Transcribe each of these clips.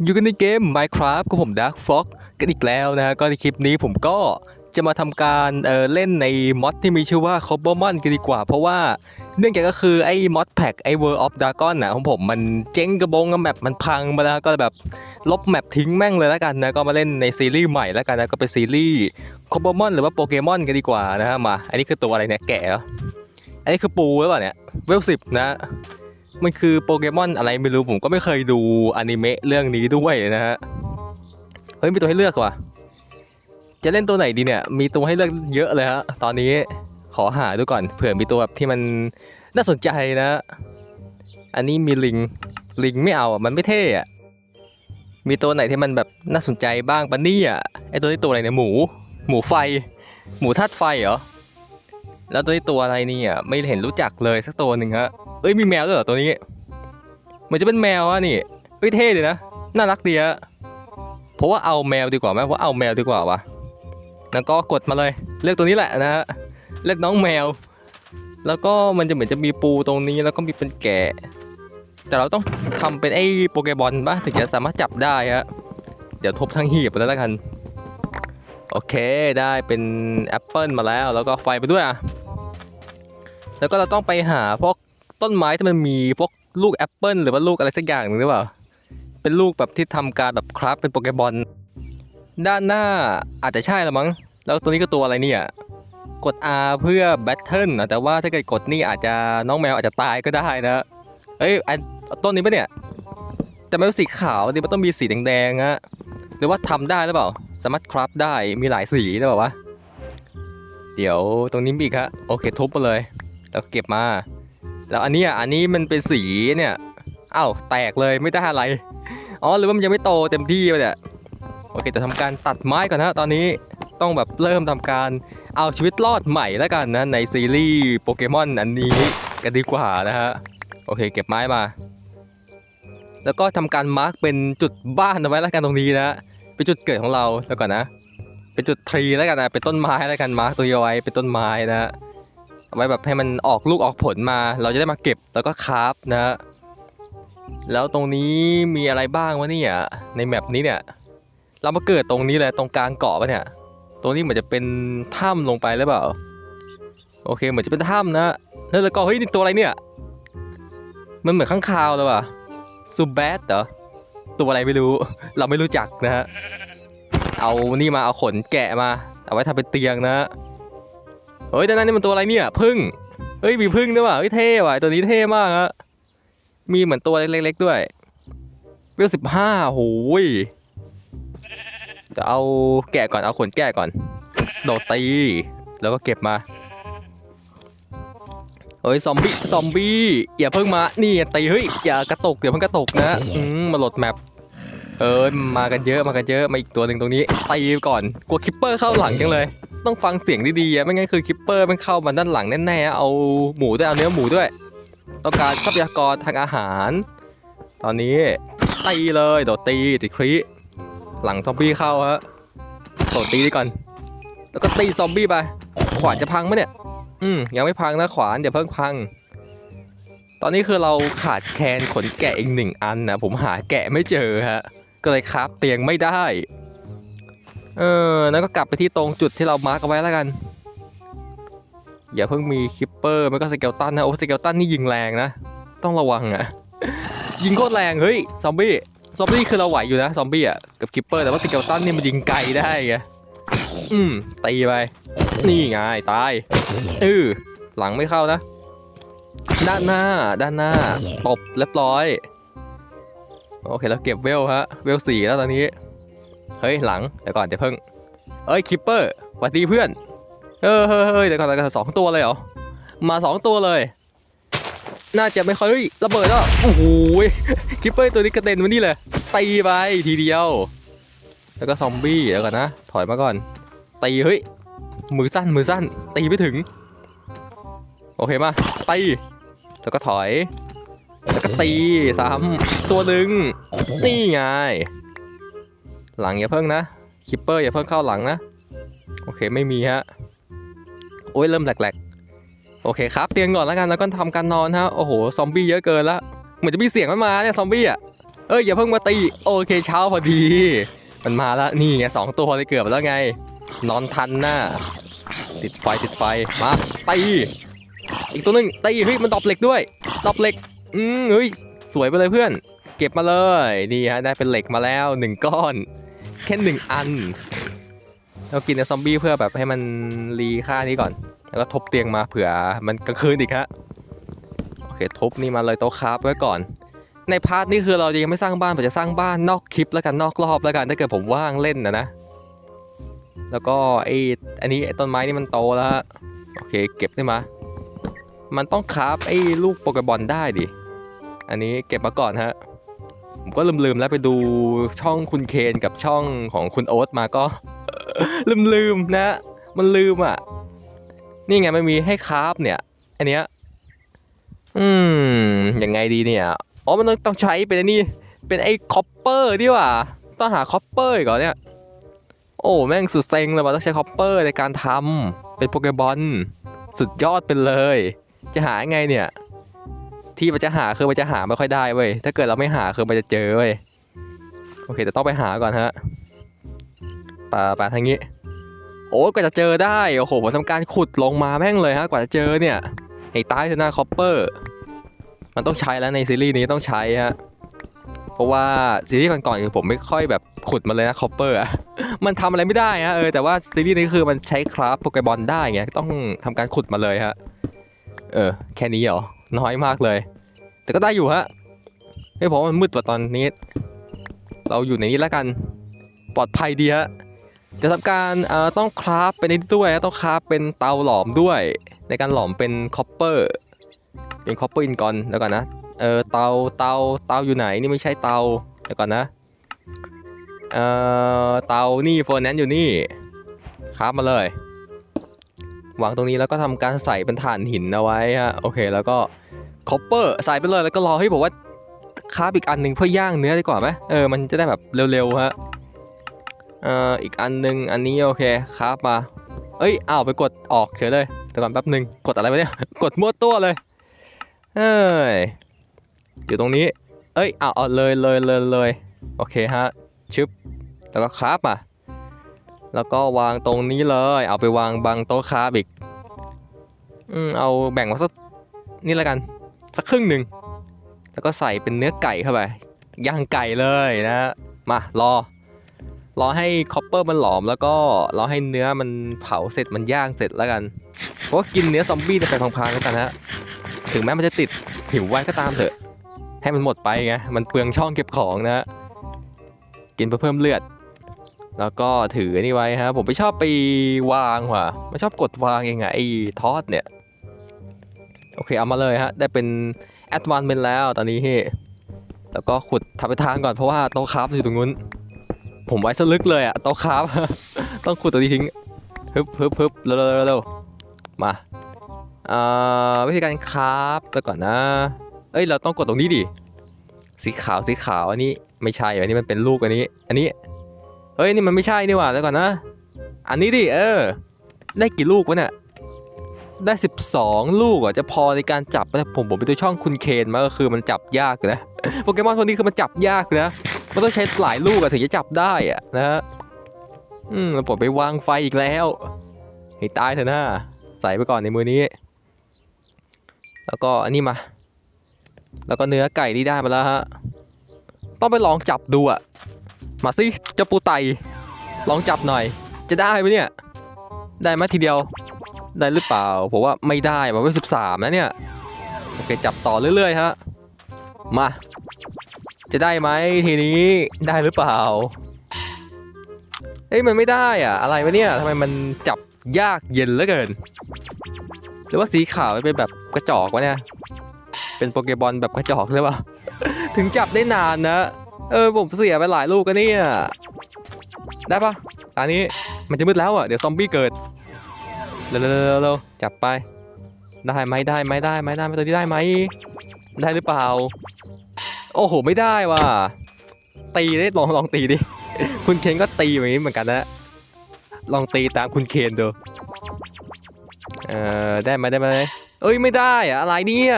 อยู่กันในเกม Minecraft กับผม Dark Fox กันอีกแล้วนะฮะก็ในคลิปนี้ผมก็จะมาทำการเเล่นในมอดที่มีชื่อว่า c o b b l e m o n กันดีกว่า เพราะว่าเนื่องจากก็คือไอ้มอดแพ็กไอ้ World of Dragon นะของผมมันเจ๊งกระบงกับแมปมันพังไปแล้วก็แบบลบแมปทิ้งแม่งเลยแล้วกันนะก็มาเล่นในซีรีส์ใหม่แล้วกันนะก็เป็นซีรีส์ c o b b l e m o n หรือว่าโปเกมอนกันดีกว่านะฮะมา อันนี้คือตัวอะไรเนี่ยแกะอันนี้คือปูหรือเปล่าเนี่ยเวลสิบนะ มันคือโปเกมอนอะไรไม่รู้ผมก็ไม่เคยดูอนิเมะเรื่องนี้ด้วยนะฮะ เฮ้ยมีตัวให้เลือกว่ะ จะเล่นตัวไหนดีเนี่ย มีตัวให้เลือกเยอะเลยฮะ ตอนนี้ขอหาดูก่อนเผื่อมีตัวแบบที่มันน่าสนใจนะ อันนี้มีลิง ลิงไม่เอาอะ มันไม่เท่อะมีตัวไหนที่มันแบบน่าสนใจบ้างปะเนี่ยไอตัวนี้ตัวอะไรเนี่ยหมู หมูไฟ หมูธาตุไฟเหรอ แล้วตัวนี้ตัวอะไรนี่ยไม่เห็นรู้จักเลยสักตัวหนึ่งฮะเอ้ยมีแมวด้วยเหรอตัวนี้เหมือนจะเป็นแมวอะนี่เฮ้ยเท่เลยนะน่ารักดีอะเพราะว่าเอาแมวดีกว่าไหมเพราะเอาแมวดีกว่าวะแล้วก็กดมาเลยเลือกตัวนี้แหละนะฮะเลือกน้องแมว แล้วก็มันจะเหมือนจะมีปูตรงนี้แล้วก็มีเป็นแกะ แต่เราต้องทำเป็นไอ้โปเกบอลปะถึงจะสามารถจับได้ฮะเดี๋ยวทบทั้งหีบไปแล้วละกันโอเคได้เป็นแอปเปิลมาแล้วแล้วก็ไฟไปด้วยอะ แล้วก็เราต้องไปหาพวกต้นไม้ที่มันมีพวกลูกแอปเปิลหรือว่าลูกอะไรสักอย่างหนึ่งหรือเปล่า เป็นลูกแบบที่ทำการแบบคราฟเป็นโปเกบอลด้านหน้าอาจจะใช่ละมั้ง แล้วตัวนี้ก็ตัวอะไรเนี่ย กด R เพื่อแบทเทิลนะแต่ว่าถ้าเกิดกดนี่อาจจะน้องแมวอาจจะตายก็ได้นะ เอ้ยอันต้นนี้ปะเนี่ย แต่ไม่เป็นสีขาวดิมันต้องมีสีแดงๆฮะ หรือว่าทำได้หรือเปล่า สามารถคราฟได้มีหลายสีหรือเปล่าวะ เดี๋ยวตรงนี้มีอีกฮะ โอเคทุบมาเลย แล้วเก็บมา แล้วอันนี้อันนี้มันเป็นสีเนี่ยอ้าวแตกเลยไม่ได้อะไรอ๋อหรือว่ามันยังไม่โตเต็มที่ไปเนี่ยโอเคจะทำการตัดไม้ก่อนนะตอนนี้ต้องแบบเริ่มทำการเอาชีวิตรอดใหม่แล้วกันนะในซีรีส์โปเกมอนอันนี้กันดีกว่านะฮะโอเคเก็บไม้มา แล้วก็ทำการมาร์กเป็นจุดบ้านเอาไว้แล้วกันตรงนี้นะเป็นจุดเกิดของเราแล้วก่อนนะ เป็นจุดทรีแล้วกันนะเป็นต้นไม้แล้วกันมาร์กตัวเอาไว้เป็นต้นไม้นะ เอาไว้แบบให้มันออกลูกออกผลมา เราจะได้มาเก็บแล้วก็คราฟนะฮะแล้วตรงนี้มีอะไรบ้างวะเนี่ยในแมปนี้เนี่ย เรามาเกิดตรงนี้เลยตรงกลางเกาะปะเนี่ย ตรงนี้เหมือนจะเป็นถ้ำลงไปหรือเปล่า โอเคเหมือนจะเป็นถ้ำนะแล้วก็เฮ้ยนี่ตัวอะไรเนี่ย มันเหมือนข้างคาวเลยว่ะซูแบทเหรอตัวอะไรไม่รู้ เราไม่รู้จักนะฮะเอานี่มาเอาขนแกะมา เอาไว้ทำเป็นเตียงนะฮะ เฮ้ยแต่นั่นนี่มันตัวอะไรเนี่ยพึ่งเฮ้ยมีพึ่งด้วยว่ะเฮ้ยเท่ว่ะตัวนี้เท่มากฮะมีเหมือนตัวเล็กๆด้วยเวลสิบห้าโหยเดี๋ยวเอาแกะก่อนเอาขนแกะก่อน โดดตี แล้วก็เก็บมาเฮ้ยซอมบี้ซอมบี้อย่าเพิ่งมานี่ตีเฮ้ยอย่ากระตกเดี๋ยวมันกระตกนะอืมมาหลดแมปเออมากันเยอะมากันเยอะมาอีกตัวหนึ่งตรงนี้ตีก่อนกลัวคิปเปอร์เข้าหลังจังเลย ต้องฟังเสียงดีๆไม่งั้นคือคิปเปอร์มันเข้ามาด้านหลังแน่ๆเอาหมูด้วยเอาเนื้อหมูด้วย ต้องการทรัพยากรทางอาหาร ตอนนี้ตีเลยโดดตีติครีหลังซอมบี้เข้าฮะโดดตีดีก่อน แล้วก็ตีซอมบี้ไปขวานจะพังไหมเนี่ย อืมยังไม่พังนะขวานเดี๋ยวเพิ่งพัง ตอนนี้คือเราขาดแคลนขนแกะอีกหนึ่งอันนะผมหาแกะไม่เจอฮะก็เลยคราฟเตียงไม่ได้ เออแล้วก็กลับไปที่ตรงจุดที่เรามาร์กเอาไว้แล้วกัน อย่าเพิ่งมีคิปเปอร์ไม่ก็สเกลตันนะ โอ้สเกลตันนี่ยิงแรงนะ ต้องระวังอะยิงโคตรแรงเฮ้ยซอมบี้ซอมบี้คือเราไหวอยู่นะซอมบี้อะกับคิปเปอร์แต่ว่าสเกลตันนี่มันยิงไกลได้ไงอืมตีไปนี่ไงตายเออหลังไม่เข้านะ ด้านหน้า ด้านหน้า ตบเรียบร้อย โอเคเราเก็บเวลฮะ เวลสี่แล้วตอนนี้ เฮ้ยหลังเดี๋ยวก่อนเดี๋ยวเพิ่ง เอ้ยคิปเปอร์สวัสดีเพื่อน เออเฮ้ยเฮ้ยเดี๋ยวก่อนเดี๋ยวก่อนสองตัวเลยเหรอ มาสองตัวเลย น่าจะไม่ค่อยเฮ้ยระเบิดแล้วโอ้โหคิปเปอร์ตัวนี้กระเด็นมานี่เลยตีไปทีเดียว แล้วก็ซอมบี้เดี๋ยวก่อนนะถอยมาก่อนตีเฮ้ยมือสั้นมือสั้นตีไม่ถึง โอเคมาตีแล้วก็ถอย แล้วก็ตีซ้ำตัวหนึ่งนี่ไง หลังอย่าเพิ่งนะคิปเปอร์อย่าเพิ่งเข้าหลังนะ โอเคไม่มีฮะ โอ้ยเริ่มแหลกๆ โอเคครับ เตียงก่อนแล้วกันแล้วก็ทำการนอนฮะ โอ้โห ซอมบี้เยอะเกินละ เหมือนจะมีเสียงมันมาเนี่ยซอมบี้อะ เอ้ยอย่าเพิ่งมาตี โอเคเช้าพอดี มันมาแล้วนี่ไงสองตัวเลยเกือบแล้วไง นอนทันน่ะติดไฟติดไฟมาตีอีกตัวหนึงตีเฮ้ยมันดอปเหล็กด้วยดอปเหล็ก อืมเฮ้ยสวยไปเลยเพื่อน เก็บมาเลยนี่ฮะได้เป็นเหล็กมาแล้วหนึ่งก้อน แค่หนึ่งอัน เรากินซอมบี้เพื่อแบบให้มันรีค่านี้ก่อน แล้วก็ทบเตียงมาเผื่อมันกลางคืนอีกฮะโอเคทบนี่มาเลยโต๊ะคราฟไว้ก่อน ในพาร์ทนี้คือเรายังไม่สร้างบ้านผมจะสร้างบ้านนอกคลิปแล้วกันนอกรอบแล้วกันถ้าเกิดผมว่างเล่นนะนะแล้วก็ไอ้อันนี้ไอ้ต้นไม้นี่มันโตแล้วฮะโอเคเก็บได้มา มันต้องคราฟไอ้ลูกโปเกบอลได้ดิ อันนี้เก็บมาก่อนฮะ ผมก็ลืมๆแล้วไปดูช่องคุณเคนกับช่องของคุณโอ๊ตมาก็ ลืมๆนะ มันลืมอะ นี่ไงมันมีให้คราฟเนี่ย อันเนี้ย อืมยังไงดีเนี่ยอ๋อมันต้องต้องใช้เป็นนี่ เป็นไอ้คอปเปอร์ดีว่าต้องหาคอปเปอร์อีก่อนเนี่ย โอ้แม่งสุดเซ็งเลยว่ะต้องใช้คอปเปอร์ในการทำเป็นโปเกบอลสุดยอดไปเลย จะหาไงเนี่ย ที่มันจะหาคือมันจะหาไม่ค่อยได้เว้ยถ้าเกิดเราไม่หาคือมันจะเจอเว้ยโอเคแต่ต้องไปหาก่อนฮะป่าป่าทางนี้ โอ้ยกว่าจะเจอได้โอ้โหผมทำการขุดลงมาแม่งเลยฮะกว่าจะเจอเนี่ยไอ้ใต้เทนาคอปเปอร์มันต้องใช้แล้วในซีรีส์นี้ต้องใช้ฮะเพราะว่าซีรีส์ก่อนๆคือผมไม่ค่อยแบบขุดมาเลยนะคอปเปอร์อะมันทำอะไรไม่ได้ฮะเออแต่ว่าซีรีส์นี้คือมันใช้คราฟโปเกบอลได้ไงต้องทำการขุดมาเลยฮะเออแค่นี้เหรอ น้อยมากเลย แต่ก็ได้อยู่ฮะไม่เพราะมันมืดกว่าตอนนี้ เราอยู่ในนี้แล้วกัน ปลอดภัยดีฮะจะทำการเอ่อต้องคราฟเป็นนี้ด้วยนะต้องคราฟเป็นเตาหลอมด้วย ในการหลอมเป็นคอปเปอร์เป็นคอปเปอร์อินกอนแล้วก่อนนะเออเตาเตาเตาอยู่ไหนนี่ไม่ใช่เตาเดี๋ยวก่อนนะเอ่อเตานี่โฟนแนนอยู่นี่คราฟมาเลยวางตรงนี้แล้วก็ทำการใส่เป็นถ่านหินเอาไว้ฮะโอเคแล้วก็ คอปเปอร์ใส่ไปเลยแล้วก็รอให้บอกว่าคาฟอีกอันหนึ่งเพื่อย่างเนื้อดีกว่าไหมเออมันจะได้แบบเร็วๆฮะเอ่ออีกอันหนึ่งอันนี้โอเคคาฟมา เอ้ยอ้าวไปกดออกเฉยเลยแต่ก่อนแป๊บหนึ่งกดอะไรวะเนี่ยกดมั่วตัวเลยเอ้ยอยู่ตรงนี้ เอ้ยอ้าวเลยเลยเลยเลยโอเคฮะชึบแล้วก็คาฟมาแล้วก็วางตรงนี้เลย เอาไปวางบังโต๊ะคาฟอีกอืมเอาแบ่งมาสักนี่ล้วกัน สักครึ่งหนึ่งแล้วก็ใส่เป็นเนื้อไก่เข้าไปย่างไก่เลยนะมารอรอให้คอปเปอร์มันหลอมแล้วก็รอให้เนื้อมันเผาเสร็จมันย่างเสร็จแล้วกันเพราะกินเนื้อซอมบี้ไปพังๆแล้วกันฮะถึงแม้มันจะติดหิวไว้ก็ตามเถอะ ให้มันหมดไปไงมันเปลืองช่องเก็บของนะฮะกินเพื่อเพิ่มเลือด แล้วก็ถือนี่ไว้ฮะผมไม่ชอบไปวางว่ะไม่ชอบกดวางเองอะไอ้ทอดเนี่ย โอเคเอามาเลยฮะ ได้เป็นแอดวานเมนแล้วตอนนี้แล้วก็ขุดทำไปทางก่อนเพราะว่าโต๊ะคราฟอยู่ตรงนู้น ผมไว้ซะลึกเลยอะโต๊ะคราฟต้องขุดตัวนี้ทิ้งฮึบฮึบฮึบเร็วเร็วเร็วเร็วมาอ่าวิธีการคราฟไปก่อนนะ เอ้ยเราต้องกดตรงนี้ดิสีขาวสีขาวอันนี้ไม่ใช่อันนี้มันเป็นลูกอันนี้ อันนี้เฮ้ยนี่มันไม่ใช่นี่หว่าแล้วก่อนนะ อันนี้ดิเออ ได้กี่ลูกวะเนี่ย ได้ 12 ลูกอะจะพอในการจับไหมผมผมไปดูช่องคุณเคนมาก็คือมันจับยากอยู่นะโปเกมอนพวนี้คือมันจับยากนะมันต้องใช้หลายลูกอะถึงจะจับได้อะนะฮะอืมแล้วผมไปวางไฟอีกแล้วให้ตายเถอะนะใส่ไปก่อนในมือนี้ แล้วก็อันนี้มา แล้วก็เนื้อไก่ที่ได้มาแล้วฮะต้องไปลองจับดูอะมาสิเจ้าปูไตลองจับหน่อย จะได้ไหมเนี่ย ได้ไหมทีเดียว ได้หรือเปล่าผมว่าไม่ได้มาไว้สิบสามนะเนี่ยโอเคจับต่อเรื่อยๆฮะมา จะได้ไหมทีนี้ได้หรือเปล่าเอ้ยมันไม่ได้อะอะไรวะเนี่ยทำไมมันจับยากเย็นเหลือเกิน หรือว่าสีขาวเป็นแบบกระจอกวะเนี่ยเป็นโปเกบอลแบบกระจอกหรือเปล่าถึงจับได้นานนะเออผมเสียไปหลายลูกกันเนี่ยได้ปะตอนนี้มันจะมืดแล้วอะเดี๋ยวซอมบี้เกิด เร็วเร็วจับไป ได้ไหมได้ไหมได้ไหมได้ไหมตัวนี้ได้ไหม ได้หรือเปล่า โอ้โห ไม่ได้ว่ะ ตีได้ลองลองตีดิ คุณเคนก็ตีแบบนี้เหมือนกันนะ ลองตีตามคุณเคนดู เอ่อ ได้ไหมได้ไหมเอ้ย ไม่ได้อะอะไรเนี่ย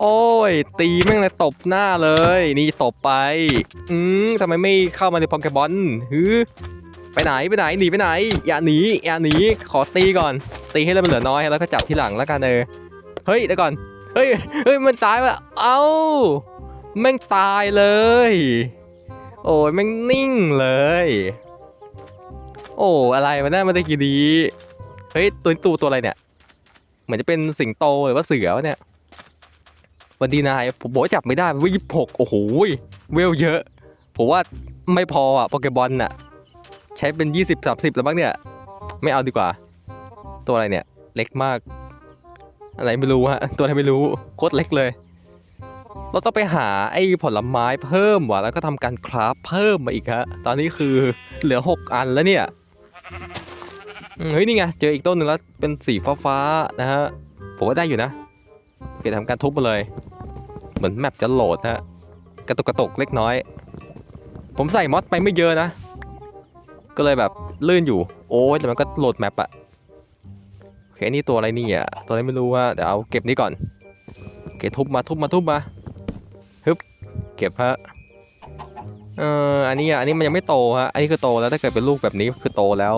โอ้ย ตีแม่งเลยตบหน้าเลย นี่ตบไป อืมทำไมไม่เข้ามาในโปเกบอลฮือ ไปไหนไปไหนหนีไปไหน อย่าหนีอย่าหนีขอตีก่อน ตีให้เลือดมันเหลือน้อยแล้วก็จับทีหลังแล้วกันเออเฮ้ยเดี๋ยวก่อนเฮ้ยเฮ้ยมันตายว่ะเอ้าแม่งตายเลย โอ้ยแม่งนิ่งเลย โอ้อะไรวะเนี่ยมันได้กี่ดีเฮ้ยตัวตูตัวอะไรเนี่ย เหมือนจะเป็นสิงโตหรือว่าเสือวะเนี่ยวันดีนายผมบอกจับไม่ได้วิบหกโอ้โหเวลเยอะผมว่าไม่พออะโปเกบอลน่ะ ใช้เป็น 20 30 แล้วบ้างเนี่ย ไม่เอาดีกว่า ตัวอะไรเนี่ย เล็กมาก อะไรไม่รู้ฮะ ตัวอะไรไม่รู้ โคตรเล็กเลย เราต้องไปหาไอ้ผลไม้เพิ่มว่ะ แล้วก็ทำการคราฟเพิ่มมาอีกฮะ ตอนนี้คือเหลือ 6 อันแล้วเนี่ย เฮ้ยนี่ไง เจออีกต้นหนึ่งแล้ว เป็นสีฟ้าๆนะฮะ ผมว่าได้อยู่นะโอเคทำการทุบมาเลย เหมือนแมปจะโหลดนะฮะ กระตุกกระตุกเล็กน้อย ผมใส่มอดไปไม่เยอะนะ ก็เลยแบบลื่นอยู่ โอ้ยแต่มันก็โหลดแมปอะโอเคนี่ตัวอะไรนี่อะตัวอะไรไม่รู้ว่าเดี๋ยวเอาเก็บนี้ก่อนโอเคทุบมาทุบมาทุบมาฮึบเก็บฮะเอ่ออันนี้อันนี้มันยังไม่โตฮะอันนี้คือโตแล้วถ้าเกิดเป็นลูกแบบนี้คือโตแล้ว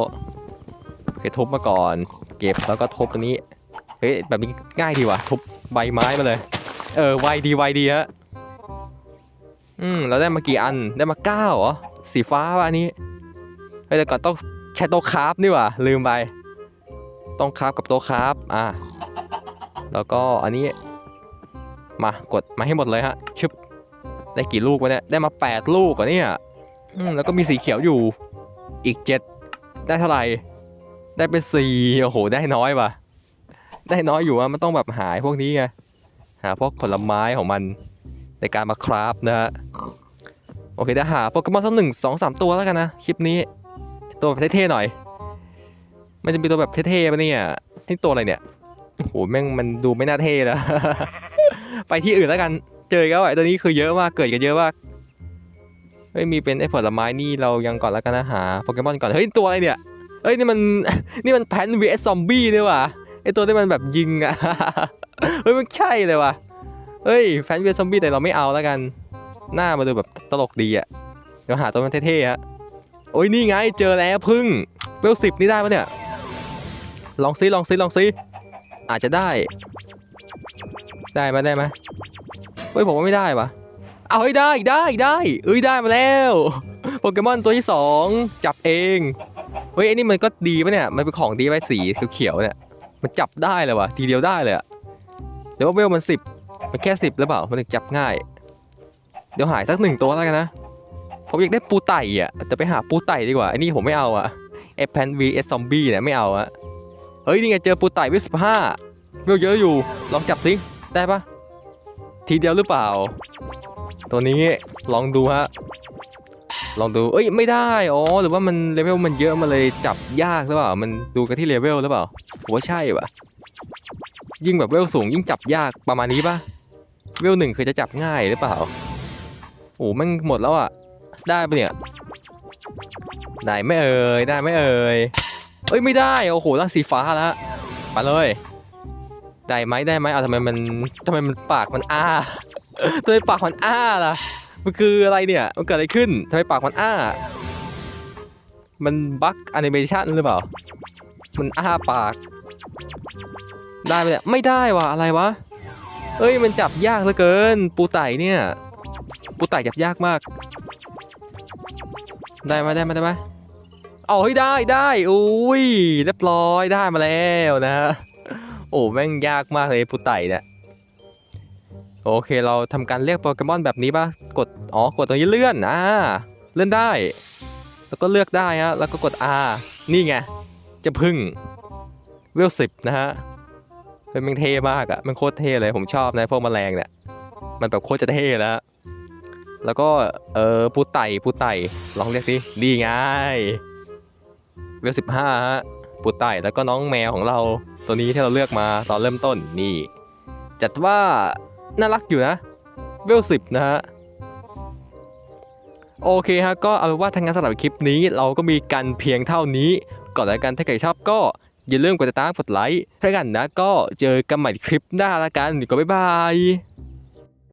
โอเคทุบมาก่อน เก็บแล้วก็ทุบอันนี้เฮ้ยแบบนี้ง่ายดีว่ะทุบใบไม้มาเลย เออไวดีไวดีฮะอืมเราได้มากี่อันได้มาเก้าเหรอสีฟ้าว่ะอันนี้ เฮ้ยแต่ก่อนต้องใช้โต๊ะคราฟนี่หว่าลืมไป ต้องคราฟกับโต๊ะคราฟอะแล้วก็อันนี้ มากดมาให้หมดเลยฮะชึบได้กี่ลูกวะเนี่ยได้มา 8 ลูกอะเนี่ยอืมแล้วก็มีสีเขียวอยู่อีก 7 ได้เท่าไหร่ ได้เป็นสี่โอ้โห ได้น้อยว่ะ ได้น้อยอยู่อะมันต้องแบบหายพวกนี้ไงหาพวกผลไม้ของมันในการมาคราฟนะฮะโอเคเดี๋ยวหาโปเกมอนสักหนึ่งสองสามตัวแล้วกันนะ คลิปนี้ ตัวแบบเท่ๆหน่อย มันจะมีตัวแบบเท่ๆปะเนี่ยนี่ตัวอะไรเนี่ยโอ้โหแม่งมันดูไม่น่าเท่นะไปที่อื่นแล้วกัน เจอแล้วไอ้ตัวนี้คือเยอะมากเกิดกันเยอะมากเฮ้ยมีเป็นไอ้ผลไม้นี่เรายังก่อนแล้วกันนะหาโปเกมอนก่อนเฮ้ยตัวอะไรเนี่ยเฮ้ยนี่มันนี่มันแพน vs ซอมบี้นี่ว่ะไอ้ตัวที่มันแบบยิงอะเฮ้ยมันใช่เลยว่ะเฮ้ยแพน vs ซอมบี้แต่เราไม่เอาแล้วกัน หน้ามาดูแบบตลกดีอะเดี๋ยวหาตัวมันเท่ๆฮะ โอ้ยนี่ไงเจอแล้วพึ่งเวลสิบนี่ได้ปะเนี่ย ลองซิลองซิลองซิอาจจะได้ ได้ไหมได้ไหมเฮ้ยผมว่าไม่ได้ปะเอาให้ได้ได้ได้เอ้ยได้มาแล้วโปเกมอนตัวที่สองจับเองเฮ้ยไอ้นี่มันก็ดีปะเนี่ยมันเป็นของดีไว้สีเขียวๆเนี่ยมันจับได้เลยวะทีเดียวได้เลยอะเดี๋ยวเวลมันสิบมันแค่สิบหรือเปล่ามันถึงจับง่าย เดี๋ยวหายสักหนึ่งตัวแล้วกันนะ ผมอยากได้ปูไต่อะแต่ไปหาปูไต่ดีกว่าไอ้นี่ผมไม่เอาอะไอแพน vs ซอมบี้เนี่ยไม่เอาอะเฮ้ยนี่ไงเจอปูไต่วลสิบห้าเวลเยอะอยู่ ลองจับสิได้ปะทีเดียวหรือเปล่า ตัวนี้ลองดูฮะลองดู เอ้ยไม่ได้อ๋อหรือว่ามันเลเวลมันเยอะมันเลยจับยากหรือเปล่า มันดูกันที่เลเวลหรือเปล่าผมว่าใช่ปะยิ่งแบบเวลสูงยิ่งจับยากประมาณนี้ปะเวลหนึ่งเคือจะจับง่ายหรือเปล่าโอ้แมันหมดแล้วอะ ได้ปะเนี่ยได้ไม่เอ่ยได้ไม่เอ่ยเอ้ยไม่ได้โอ้โหตั้งสีฟ้าแล้วไปเลยได้ไหมได้ไหมเอาทำไมมันทำไมมันปากมันอ้าทำไมปากมันอ้าล่ะมันคืออะไรเนี่ยมันเกิดอะไรขึ้นทำไมปากมันอ้า มันบั๊กแอนิเมชันหรือเปล่า มันอ้าปาก ได้ไหมเนี่ยไม่ได้ว่ะอะไรวะเอ้ยมันจับยากเหลือเกิน ปูไต่เนี่ย ปูไต่จับยากมาก ได้ไหมได้ไหมได้ไหมเอาให้ได้ได้อุ้ยเรียบร้อยได้มาแล้วนะฮะโอ้แม่งยากมากเลยปูไต่เนี่ยโอเคเราทำการเรียกโปเกมอนแบบนี้ป่ะกดอ๋อกดตรงนี้เลื่อนอ่าเลื่อนได้ แล้วก็เลือกได้ฮะแล้วก็กด R นี่ไงจะพึ่งเวลสิบนะฮะเป็นแม่งเท่มากอะมันโคตรเท่เลยผมชอบนะพวกแมลงเนี่ยมันแบบโคตรจะเท่แล้ว แล้วก็เออปูไต่ปูไต่ลองเรียกสิดีไงเวลสิบห้าฮะปูไต่แล้วก็น้องแมวของเราตัวนี้ที่เราเลือกมาตอนเริ่มต้นนี่ จัดว่าน่ารักอยู่นะเวลสิบนะฮะโอเคฮะก็เอาเป็นว่าทางงานสำหรับคลิปนี้เราก็มีกันเพียงเท่านี้ก่อนแล้วกันถ้าใครชอบก็อย่าลืมกดติดตามกดไลค์ถ้ากันนะก็เจอกันใหม่คลิปหน้าละกันก็บ๊ายบาย